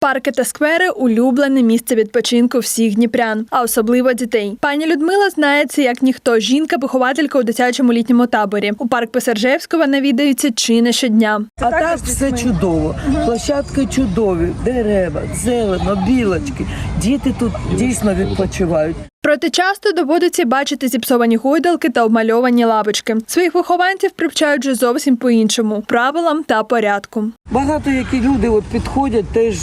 Парки та сквери улюблене місце відпочинку всіх дніпрян, а особливо дітей. Пані Людмила знається як ніхто. Жінка-вихователька у дитячому літньому таборі. У парк Писаржевського навідаються чи не щодня. А так все чудово. Площадки чудові, дерева, зелено, білочки. Діти тут дійсно відпочивають. Проте часто доводиться бачити зіпсовані гойдалки та обмальовані лавочки. Своїх вихованців привчають вже зовсім по-іншому правилам та порядку. Багато які люди от підходять, теж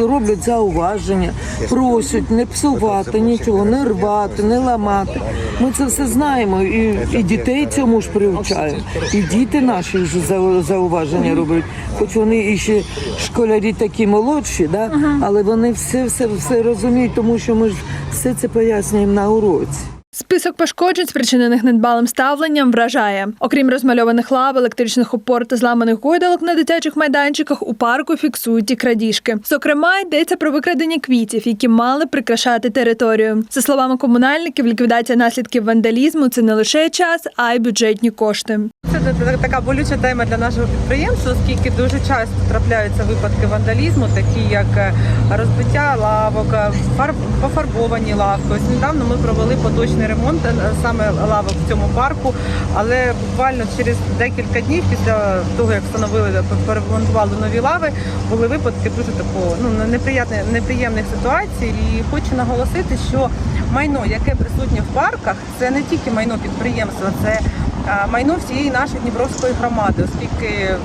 роблять зауваження, просять не псувати нічого, не рвати, не ламати. Ми це все знаємо і, і дітей цьому ж привчаємо. І діти наші вже зауваження роблять. Хоч вони і ще школярі такі молодші, да? але вони все, все, все розуміють, тому що ми ж все це пояснюємо на уроці. Список пошкоджень, спричинених недбалим ставленням, вражає. Окрім розмальованих лав, електричних опор та зламаних гойдалок на дитячих майданчиках, у парку фіксують і крадіжки. Зокрема, йдеться про викрадення квітів, які мали прикрашати територію. За словами комунальників, ліквідація наслідків вандалізму це не лише час, а й бюджетні кошти. Це така болюча тема для нашого підприємства, оскільки дуже часто трапляються випадки вандалізму, такі як е, розбиття лавок, е, пофарбовані лавки. Ось недавно ми провели поточний ремонт е, саме лавок в цьому парку, але буквально через декілька днів після того, як встановили перемонтували нові лави, були випадки дуже такого ну неприятних неприємних ситуацій. І хочу наголосити, що майно, яке присутнє в парках, це не тільки майно підприємства, це майно всієї нашої Дніпровської громади, оскільки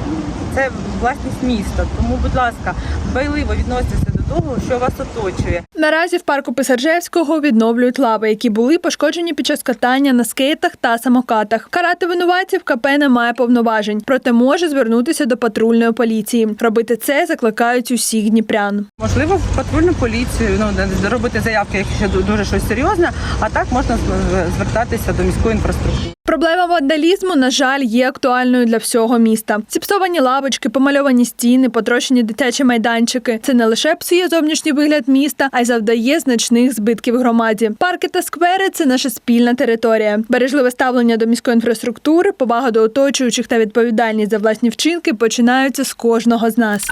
це власність міста. Тому, будь ласка, дбайливо відноситися до того, що вас оточує. Наразі в парку Писаржевського відновлюють лави, які були пошкоджені під час катання на скейтах та самокатах. Карати винуватців КП не має повноважень, проте може звернутися до патрульної поліції. Робити це закликають усіх дніпрян. Можливо, в патрульну поліцію ну робити заявки, якщо дуже щось серйозне. А так можна звертатися до міської інфраструктури. Проблема вандалізму, на жаль, є актуальною для всього міста. Зіпсовані лавочки, помальовані стіни, потрощені дитячі майданчики. Це не лише псує зовнішній вигляд міста, а й завдає значних збитків громаді. Парки та сквери це наша спільна територія. Бережливе ставлення до міської інфраструктури, повага до оточуючих та відповідальність за власні вчинки починаються з кожного з нас.